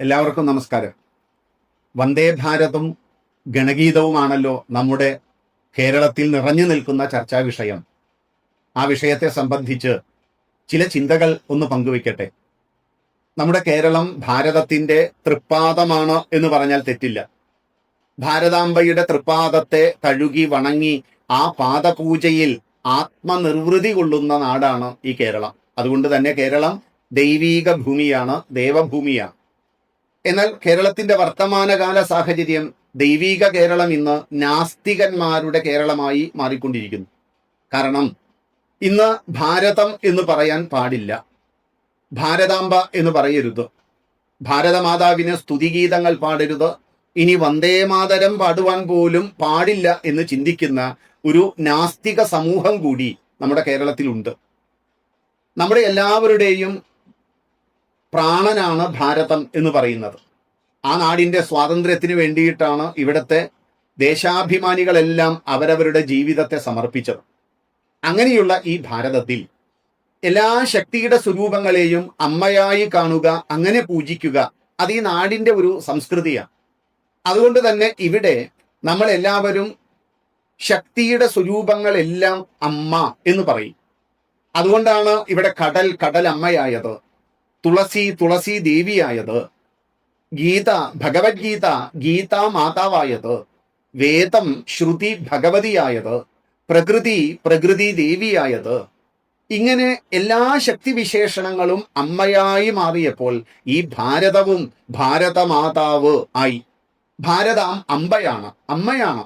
എല്ലാവർക്കും നമസ്കാരം. വന്ദേ ഭാരതും ഗണഗീതവുമാണല്ലോ നമ്മുടെ കേരളത്തിൽ നിറഞ്ഞു നിൽക്കുന്ന ചർച്ചാ വിഷയം. ആ വിഷയത്തെ സംബന്ധിച്ച് ചില ചിന്തകൾ ഒന്ന് പങ്കുവയ്ക്കട്ടെ. നമ്മുടെ കേരളം ഭാരതത്തിന്റെ തൃപ്പാദമാണ് എന്ന് പറഞ്ഞാൽ തെറ്റില്ല. ഭാരതാംബയുടെ തൃപ്പാദത്തെ തഴുകി വണങ്ങി ആ പാദപൂജയിൽ ആത്മനിർവൃതി കൊള്ളുന്ന നാടാണ് ഈ കേരളം. അതുകൊണ്ട് തന്നെ കേരളം ദൈവീക ഭൂമിയാണ് ദേവഭൂമിയാണ്. എന്നാൽ കേരളത്തിന്റെ വർത്തമാനകാല സാഹചര്യം ദൈവീക കേരളം ഇന്ന് നാസ്തികന്മാരുടെ കേരളമായി മാറിക്കൊണ്ടിരിക്കുന്നു. കാരണം ഇന്ന് ഭാരതം എന്ന് പറയാൻ പാടില്ല. ഭാരതാംബ എന്ന് പറയരുത്. ഭാരതമാതാവിന് സ്തുതിഗീതങ്ങൾ പാടരുത്. ഇനി വന്ദേ മാതരം പാടുവാൻ പോലും പാടില്ല എന്ന് ചിന്തിക്കുന്ന ഒരു നാസ്തിക സമൂഹം കൂടി നമ്മുടെ കേരളത്തിലുണ്ട്. നമ്മുടെ എല്ലാവരുടെയും പ്രാണനാണ് ഭാരതം എന്ന് പറയുന്നത്. ആ നാടിന്റെ സ്വാതന്ത്ര്യത്തിന് വേണ്ടിയിട്ടാണ് ഇവിടുത്തെ ദേശാഭിമാനികളെല്ലാം അവരവരുടെ ജീവിതത്തെ സമർപ്പിച്ചത്. അങ്ങനെയുള്ള ഈ ഭാരതത്തിൽ എല്ലാ ശക്തിയുടെ സ്വരൂപങ്ങളെയും അമ്മയായി കാണുക അങ്ങനെ പൂജിക്കുക അത് ഈ നാടിന്റെ ഒരു സംസ്കൃതിയാണ്. അതുകൊണ്ട് തന്നെ ഇവിടെ നമ്മൾ എല്ലാവരും ശക്തിയുടെ സ്വരൂപങ്ങളെല്ലാം അമ്മ എന്ന് പറയും. അതുകൊണ്ടാണ് ഇവിടെ കടൽ കടൽ അമ്മയായത് തുളസി തുളസി ദേവിയായത്. ഗീത ഭഗവത്ഗീത ഗീതാ മാതാവായത്. വേദം ശ്രുതി ഭഗവതിയായത്. പ്രകൃതി പ്രകൃതി ദേവിയായത്. ഇങ്ങനെ എല്ലാ ശക്തിവിശേഷണങ്ങളും അമ്മയായി മാറിയപ്പോൾ ഈ ഭാരതവും ഭാരതമാതാവ് ആയി. ഭാരതം അമ്പയാണ് അമ്മയാണ്.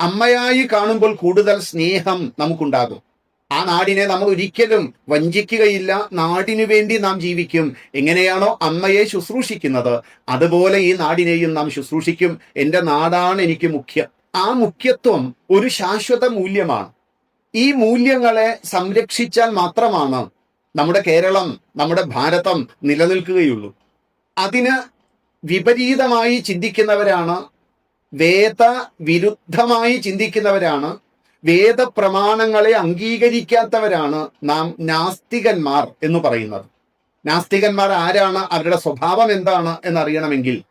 അമ്മയായി കാണുമ്പോൾ കൂടുതൽ സ്നേഹം നമുക്കുണ്ടാകും. ആ നാടിനെ നമ്മൾ ഒരിക്കലും വഞ്ചിക്കുകയില്ല. നാടിനു വേണ്ടി നാം ജീവിക്കും. എങ്ങനെയാണോ അമ്മയെ ശുശ്രൂഷിക്കുന്നത്. അതുപോലെ ഈ നാടിനെയും നാം ശുശ്രൂഷിക്കും. എന്റെ നാടാണ് എനിക്ക് മുഖ്യം. ആ മുഖ്യത്വം ഒരു ശാശ്വത മൂല്യമാണ്. ഈ മൂല്യങ്ങളെ സംരക്ഷിച്ചാൽ മാത്രമാണ് നമ്മുടെ കേരളം നമ്മുടെ ഭാരതം നിലനിൽക്കുകയുള്ളൂ. അതിന് വിപരീതമായി ചിന്തിക്കുന്നവരാണ് വേദ വിരുദ്ധമായി ചിന്തിക്കുന്നവരാണ് വേദപ്രമാണങ്ങളെ അംഗീകരിക്കാത്തവരാണ് നാം നാസ്തികന്മാർ എന്ന് പറയുന്നത്. നാസ്തികന്മാർ ആരാണ്? അവരുടെ സ്വഭാവം എന്താണ് എന്നറിയണമെങ്കിൽ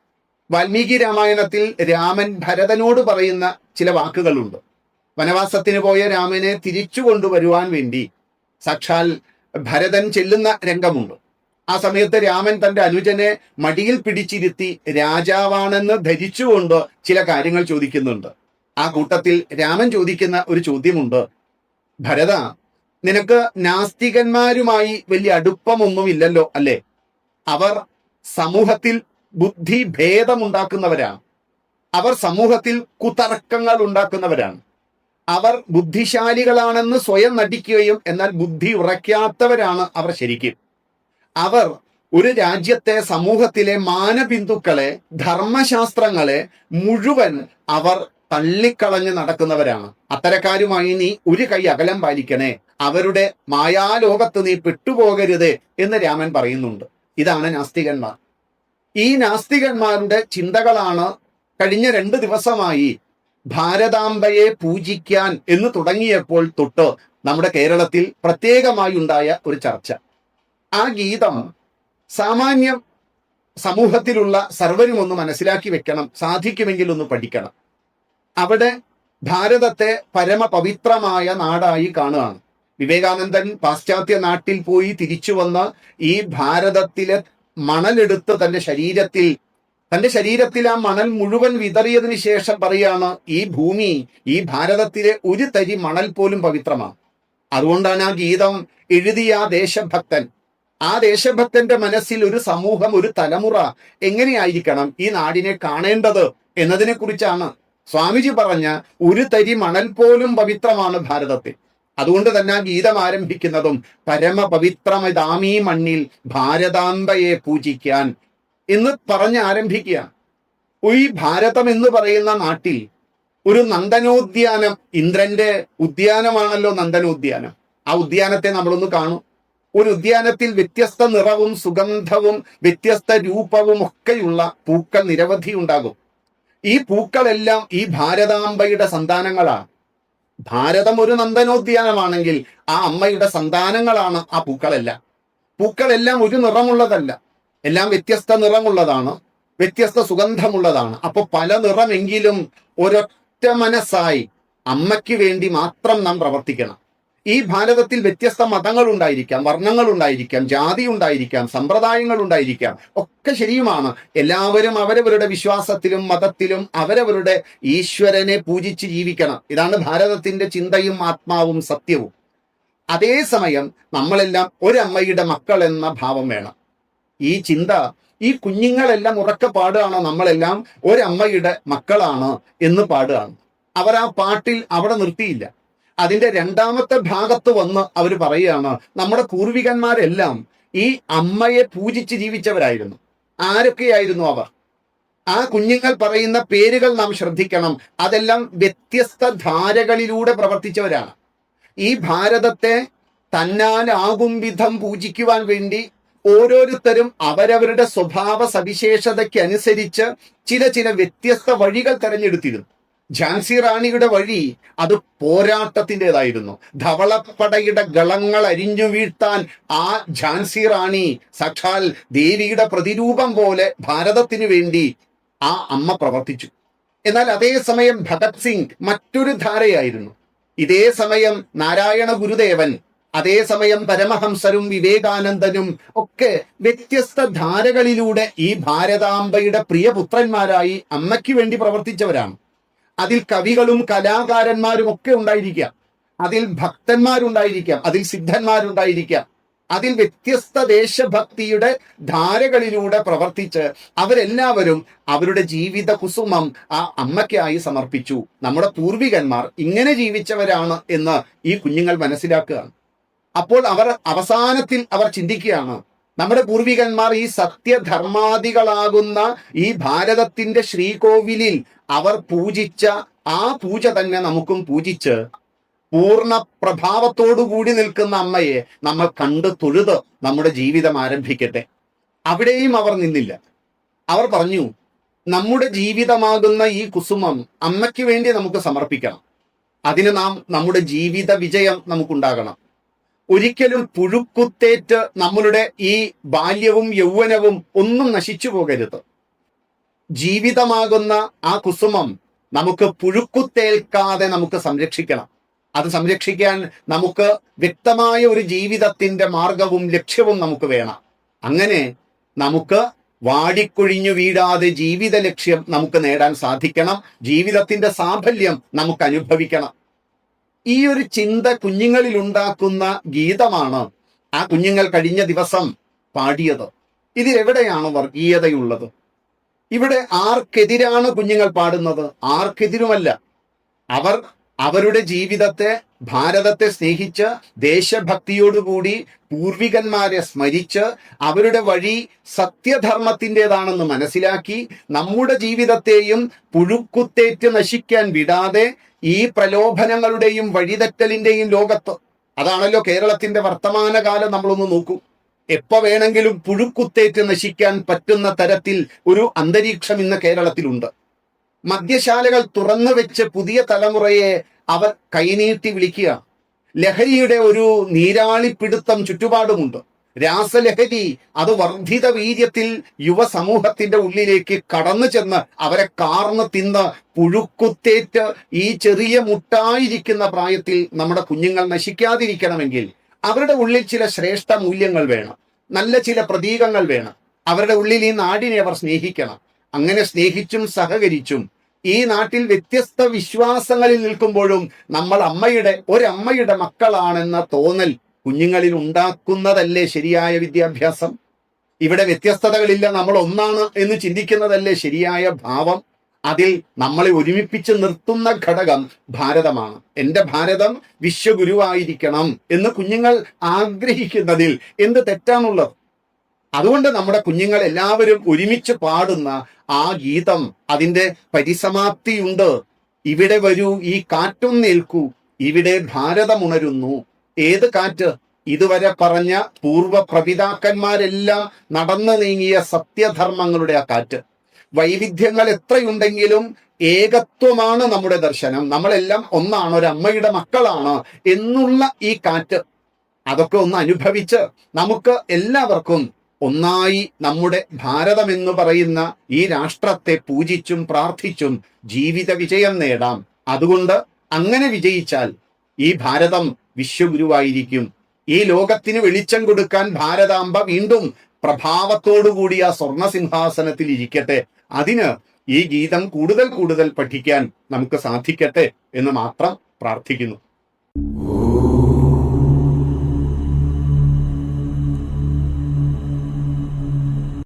വാൽമീകി രാമായണത്തിൽ രാമൻ ഭരതനോട് പറയുന്ന ചില വാക്കുകളുണ്ട്. വനവാസത്തിന് പോയ രാമനെ തിരിച്ചു കൊണ്ടുവരുവാൻ വേണ്ടി സാക്ഷാൽ ഭരതൻ ചെല്ലുന്ന രംഗമുണ്ട്. ആ സമയത്ത് രാമൻ തന്റെ അനുജനെ മടിയിൽ പിടിച്ചിരുത്തി രാജാവാണെന്ന് ധരിച്ചുകൊണ്ട് ചില കാര്യങ്ങൾ ചോദിക്കുന്നുണ്ട്. ആ കൂട്ടത്തിൽ രാമൻ ചോദിക്കുന്ന ഒരു ചോദ്യമുണ്ട്. ഭരത നിനക്ക് നാസ്തികന്മാരുമായി വലിയ അടുപ്പമൊന്നുമില്ലല്ലോ അല്ലേ? അവർ സമൂഹത്തിൽ ബുദ്ധി ഭേദമുണ്ടാക്കുന്നവരാണ് അവർ സമൂഹത്തിൽ കുതർക്കങ്ങൾ ഉണ്ടാക്കുന്നവരാണ്. അവർ ബുദ്ധിശാലികളാണെന്ന് സ്വയം നടിക്കുകയും എന്നാൽ ബുദ്ധി ഉറയ്ക്കാത്തവരാണ് അവർ ശരിക്കും. അവർ ഒരു രാജ്യത്തെ സമൂഹത്തിലെ മാനബിന്ദുക്കളെ ധർമ്മശാസ്ത്രങ്ങളെ മുഴുവൻ അവർ തള്ളിക്കളഞ്ഞ് നടക്കുന്നവരാണ്. അത്തരക്കാരുമായി നീ ഒരു കൈ അകലം പാലിക്കണേ. അവരുടെ മായാലോകത്ത് നീ പെട്ടുപോകരുത് എന്ന് രാമൻ പറയുന്നുണ്ട്. ഇതാണ് നാസ്തികന്മാർ. ഈ നാസ്തികന്മാരുടെ ചിന്തകളാണ് കഴിഞ്ഞ രണ്ട് ദിവസമായി ഭാരതാംബയെ പൂജിക്കാൻ എന്ന് തുടങ്ങിയപ്പോൾ തൊട്ട് നമ്മുടെ കേരളത്തിൽ പ്രത്യേകമായി ഉണ്ടായ ഒരു ചർച്ച. ആ ഗീതം സാമാന്യം സമൂഹത്തിലുള്ള സർവരും ഒന്ന് മനസ്സിലാക്കി വെക്കണം സാധിക്കുമെങ്കിൽ ഒന്ന് പഠിക്കണം. അവിടെ ഭാരതത്തെ പരമപവിത്രമായ നാടായി കാണുകയാണ്. വിവേകാനന്ദൻ പാശ്ചാത്യ നാട്ടിൽ പോയി തിരിച്ചു വന്ന് ഈ ഭാരതത്തിലെ മണലെടുത്ത് തന്റെ ശരീരത്തിൽ തന്റെ ശരീരത്തിൽ ആ മണൽ മുഴുവൻ വിതറിയതിനു ശേഷം പറയാണ് ഈ ഭൂമി ഈ ഭാരതത്തിലെ ഒരു തരി മണൽ പോലും പവിത്രമാണ്. അതുകൊണ്ടാണ് ആ ഗീതം എഴുതിയ ആ ദേശഭക്തൻ. ആ ദേശഭക്തന്റെ മനസ്സിൽ ഒരു സമൂഹം ഒരു തലമുറ എങ്ങനെയായിരിക്കണം ഈ നാടിനെ കാണേണ്ടത് എന്നതിനെ കുറിച്ചാണ് സ്വാമിജി പറഞ്ഞ ഒരു തരി മണൽ പോലും പവിത്രമാണ് ഭാരതത്തിൽ. അതുകൊണ്ട് തന്നെ ആ ഗീതം ആരംഭിക്കുന്നതും പരമപവിത്രമിതാമീ മണ്ണിൽ ഭാരതാംബയെ പൂജിക്കാൻ എന്ന് പറഞ്ഞ് ആരംഭിക്കുക ഈ ഭാരതം എന്ന് പറയുന്ന നാട്ടിൽ ഒരു നന്ദനോദ്യാനം ഇന്ദ്രന്റെ ഉദ്യാനമാണല്ലോ നന്ദനോദ്യാനം. ആ ഉദ്യാനത്തെ നമ്മളൊന്ന് കാണും. ഒരു ഉദ്യാനത്തിൽ വ്യത്യസ്ത നിറവും സുഗന്ധവും വ്യത്യസ്ത രൂപവും ഒക്കെയുള്ള പൂക്കൾ നിരവധി ഉണ്ടാകും. ഈ പൂക്കളെല്ലാം ഈ ഭാരതാംബയുടെ സന്താനങ്ങളാണ്. ഭാരതം ഒരു നന്ദനോദ്യാനമാണെങ്കിൽ ആ അമ്മയുടെ സന്താനങ്ങളാണ് ആ പൂക്കളെല്ലാം. പൂക്കളെല്ലാം ഒരു നിറമുള്ളതല്ല. എല്ലാം വ്യത്യസ്ത നിറമുള്ളതാണ് വ്യത്യസ്ത സുഗന്ധമുള്ളതാണ്. അപ്പൊ പല നിറമെങ്കിലും ഒരൊറ്റ മനസ്സായി അമ്മയ്ക്ക് വേണ്ടി മാത്രം നാം പ്രവർത്തിക്കണം. ഈ ഭാരതത്തിൽ വ്യത്യസ്ത മതങ്ങൾ ഉണ്ടായിരിക്കാം വർണങ്ങൾ ഉണ്ടായിരിക്കാം ജാതി ഉണ്ടായിരിക്കാം സമ്പ്രദായങ്ങൾ ഉണ്ടായിരിക്കാം ഒക്കെ ശരിയുമാണ്. എല്ലാവരും അവരവരുടെ വിശ്വാസത്തിലും മതത്തിലും അവരവരുടെ ഈശ്വരനെ പൂജിച്ച് ജീവിക്കണം. ഇതാണ് ഭാരതത്തിന്റെ ചിന്തയും ആത്മാവും സത്യവും. അതേസമയം നമ്മളെല്ലാം ഒരമ്മയുടെ മക്കൾ എന്ന ഭാവം വേണം. ഈ ചിന്ത ഈ കുഞ്ഞുങ്ങളെല്ലാം ഉറക്കെ പാടുകയാണ് നമ്മളെല്ലാം ഒരമ്മയുടെ മക്കളാണ് എന്ന് പാടുകയാണ്. അവർ ആ പാട്ടിൽ അവിടെ നിർത്തിയില്ല. അതിന്റെ രണ്ടാമത്തെ ഭാഗത്ത് വന്ന് അവർ പറയുകയാണ് നമ്മുടെ പൂർവികന്മാരെല്ലാം ഈ അമ്മയെ പൂജിച്ച് ജീവിച്ചവരായിരുന്നു. ആരൊക്കെയായിരുന്നു അവർ? ആ കുഞ്ഞുങ്ങൾ പറയുന്ന പേരുകൾ നാം ശ്രദ്ധിക്കണം. അതെല്ലാം വ്യത്യസ്ത ധാരകളിലൂടെ പ്രവർത്തിച്ചവരാണ്. ഈ ഭാരതത്തെ തന്നാലാകും വിധം പൂജിക്കുവാൻ വേണ്ടി ഓരോരുത്തരും അവരവരുടെ സ്വഭാവ സവിശേഷതയ്ക്ക് അനുസരിച്ച് ചില ചില വ്യത്യസ്ത വഴികൾ തെരഞ്ഞെടുത്തിരുന്നു. ഝാൻസി റാണിയുടെ വഴി അത് പോരാട്ടത്തിന്റെതായിരുന്നു. ധവളപ്പടയുടെ ഗളങ്ങൾ അരിഞ്ഞു വീഴ്ത്താൻ ആ ഝാൻസി റാണി സാക്ഷാൽ ദേവിയുടെ പ്രതിരൂപം പോലെ ഭാരതത്തിനു വേണ്ടി ആ അമ്മ പ്രവർത്തിച്ചു. എന്നാൽ അതേസമയം ഭഗത് സിംഗ് മറ്റൊരു ധാരയായിരുന്നു. ഇതേ സമയം നാരായണ ഗുരുദേവൻ അതേസമയം പരമഹംസരും വിവേകാനന്ദനും ഒക്കെ വ്യത്യസ്ത ധാരകളിലൂടെ ഈ ഭാരതാംബയുടെ പ്രിയപുത്രന്മാരായി അമ്മയ്ക്ക് വേണ്ടി പ്രവർത്തിച്ചവരാണ്. അതിൽ കവികളും കലാകാരന്മാരും ഒക്കെ ഉണ്ടായിരിക്കാം അതിൽ ഭക്തന്മാരുണ്ടായിരിക്കാം. അതിൽ സിദ്ധന്മാരുണ്ടായിരിക്കാം. അതിൽ വ്യത്യസ്ത ദേശഭക്തിയുടെ ധാരകളിലൂടെ പ്രവർത്തിച്ച് അവരെല്ലാവരും അവരുടെ ജീവിത കുസുമം ആ അമ്മയ്ക്കായി സമർപ്പിച്ചു. നമ്മുടെ പൂർവികന്മാർ ഇങ്ങനെ ജീവിച്ചവരാണ് എന്ന് ഈ കുഞ്ഞുങ്ങൾ മനസ്സിലാക്കുകയാണ് അപ്പോൾ അവർ അവസാനത്തിൽ അവർ ചിന്തിക്കുകയാണ് നമ്മുടെ പൂർവികന്മാർ ഈ സത്യധർമാദികളാകുന്ന ഈ ഭാരതത്തിന്റെ ശ്രീകോവിലിൽ അവർ പൂജിച്ച ആ പൂജ തന്നെ നമുക്കും പൂജിച്ച് പൂർണ പ്രഭാവത്തോടു കൂടി നിൽക്കുന്ന അമ്മയെ നമ്മൾ കണ്ട് തൊഴുത് നമ്മുടെ ജീവിതം ആരംഭിക്കട്ടെ. അവിടെയും അവർ നിന്നില്ല. അവർ പറഞ്ഞു നമ്മുടെ ജീവിതമാകുന്ന ഈ കുസുമം അമ്മയ്ക്ക് വേണ്ടി നമുക്ക് സമർപ്പിക്കണം. അതിന് നാം നമ്മുടെ ജീവിത വിജയം നമുക്കുണ്ടാകണം. ഒരിക്കലും പുഴുക്കുത്തേറ്റ് നമ്മളുടെ ഈ ബാല്യവും യൗവനവും ഒന്നും നശിച്ചു പോകരുത്. ജീവിതമാകുന്ന ആ കുസുമം നമുക്ക് പുഴുക്കുത്തേൽക്കാതെ നമുക്ക് സംരക്ഷിക്കണം. അത് സംരക്ഷിക്കാൻ നമുക്ക് വ്യക്തമായ ഒരു ജീവിതത്തിന്റെ മാർഗവും ലക്ഷ്യവും നമുക്ക് വേണം. അങ്ങനെ നമുക്ക് വാടിക്കൊഴിഞ്ഞു വീടാതെ ജീവിത ലക്ഷ്യം നമുക്ക് നേടാൻ സാധിക്കണം. ജീവിതത്തിന്റെ സാഫല്യം നമുക്ക് അനുഭവിക്കണം. ഈ ഒരു ചിന്ത കുഞ്ഞുങ്ങളിൽ ഉണ്ടാക്കുന്ന ഗീതമാണ് ആ കുഞ്ഞുങ്ങൾ കഴിഞ്ഞ ദിവസം പാടിയത്. ഇതിലെവിടെയാണ് വർഗീയതയുള്ളത്? ഇവിടെ ആർക്കെതിരാണ് കുഞ്ഞുങ്ങൾ പാടുന്നത്? ആർക്കെതിരുമല്ല. അവർ അവരുടെ ജീവിതത്തെ ഭാരതത്തെ സ്നേഹിച്ച് ദേശഭക്തിയോടുകൂടി പൂർവികന്മാരെ സ്മരിച്ച് അവരുടെ വഴി സത്യധർമ്മത്തിന്റെതാണെന്ന് മനസ്സിലാക്കി നമ്മുടെ ജീവിതത്തെയും പുഴുക്കുത്തേറ്റ് നശിക്കാൻ വിടാതെ ഈ പ്രലോഭനങ്ങളുടെയും വഴിതെറ്റലിന്റെയും ലോകത്ത് അതാണല്ലോ കേരളത്തിന്റെ വർത്തമാനകാലം നമ്മളൊന്ന് നോക്കൂ. എപ്പോ വേണമെങ്കിലും പുഴുക്കുത്തേറ്റ് നശിക്കാൻ പറ്റുന്ന തരത്തിൽ ഒരു അന്തരീക്ഷം ഇന്ന് കേരളത്തിലുണ്ട്. മദ്യശാലകൾ തുറന്നു വെച്ച് പുതിയ തലമുറയെ അവർ കൈനീട്ടി വിളിക്കുക. ലഹരിയുടെ ഒരു നീരാളിപ്പിടുത്തം ചുറ്റുപാടുമുണ്ട്. രാസലഹരി അത് വർദ്ധിത വീര്യത്തിൽ യുവസമൂഹത്തിന്റെ ഉള്ളിലേക്ക് കടന്നു ചെന്ന് അവരെ കാർന്ന് തിന്ന് പുഴുക്കുത്തേറ്റ് ഈ ചെറിയ മുട്ടായിരിക്കുന്ന പ്രായത്തിൽ നമ്മുടെ കുഞ്ഞുങ്ങൾ നശിക്കാതിരിക്കണമെങ്കിൽ അവരുടെ ഉള്ളിൽ ചില ശ്രേഷ്ഠ മൂല്യങ്ങൾ വേണം. നല്ല ചില പ്രതീകങ്ങൾ വേണം. അവരുടെ ഉള്ളിൽ ഈ നാടിനെ അവർ സ്നേഹിക്കണം. അങ്ങനെ സ്നേഹിച്ചും സഹകരിച്ചും ഈ നാട്ടിൽ വ്യത്യസ്ത വിശ്വാസങ്ങളിൽ നിൽക്കുമ്പോഴും നമ്മൾ അമ്മയുടെ ഒരമ്മയുടെ മക്കളാണെന്ന തോന്നൽ കുഞ്ഞുങ്ങളിൽ ഉണ്ടാക്കുന്നതല്ലേ ശരിയായ വിദ്യാഭ്യാസം? ഇവിടെ വ്യത്യസ്തതകളില്ല നമ്മൾ ഒന്നാണ് എന്ന് ചിന്തിക്കുന്നതല്ലേ ശരിയായ ഭാവം? അതിൽ നമ്മളെ ഒരുമിപ്പിച്ച് നിർത്തുന്ന ഘടകം ഭാരതമാണ്. എന്റെ ഭാരതം വിശ്വഗുരുവായിരിക്കണം എന്ന് കുഞ്ഞുങ്ങൾ ആഗ്രഹിക്കുന്നതിൽ എന്ത് തെറ്റാണുള്ളത്? അതുകൊണ്ട് നമ്മുടെ കുഞ്ഞുങ്ങൾ എല്ലാവരും ഒരുമിച്ച് പാടുന്ന ആ ഗീതം അതിന്റെ പരിസമാപ്തിയുണ്ട്. ഇവിടെ വരൂ ഈ കാറ്റും നിൽക്കൂ ഇവിടെ ഭാരതമുണരുന്നു ഏത് കാറ്റ്? ഇതുവരെ പറഞ്ഞ പൂർവ പ്രപിതാക്കന്മാരെല്ലാം നടന്നു നീങ്ങിയ സത്യധർമ്മങ്ങളുടെ ആ കാറ്റ്. വൈവിധ്യങ്ങൾ എത്രയുണ്ടെങ്കിലും ഏകത്വമാണ് നമ്മുടെ ദർശനം. നമ്മളെല്ലാം ഒന്നാണ് ഒരു അമ്മയുടെ മക്കളാണ് എന്നുള്ള ഈ കാറ്റ് അതൊക്കെ ഒന്ന് അനുഭവിച്ച് നമുക്ക് എല്ലാവർക്കും ഒന്നായി നമ്മുടെ ഭാരതം എന്ന് പറയുന്ന ഈ രാഷ്ട്രത്തെ പൂജിച്ചും പ്രാർത്ഥിച്ചും ജീവിത വിജയം നേടാം. അതുകൊണ്ട് അങ്ങനെ വിജയിച്ചാൽ ഈ ഭാരതം വിശ്വഗുരുവായിരിക്കും. ഈ ലോകത്തിന് വെളിച്ചം കൊടുക്കാൻ ഭാരതാംബ വീണ്ടും പ്രഭാവത്തോടുകൂടി ആ സ്വർണ സിംഹാസനത്തിൽ ഇരിക്കട്ടെ. അതിന് ഈ ഗീതം കൂടുതൽ കൂടുതൽ പഠിക്കാൻ നമുക്ക് സാധിക്കട്ടെ എന്ന് മാത്രം പ്രാർത്ഥിക്കുന്നു.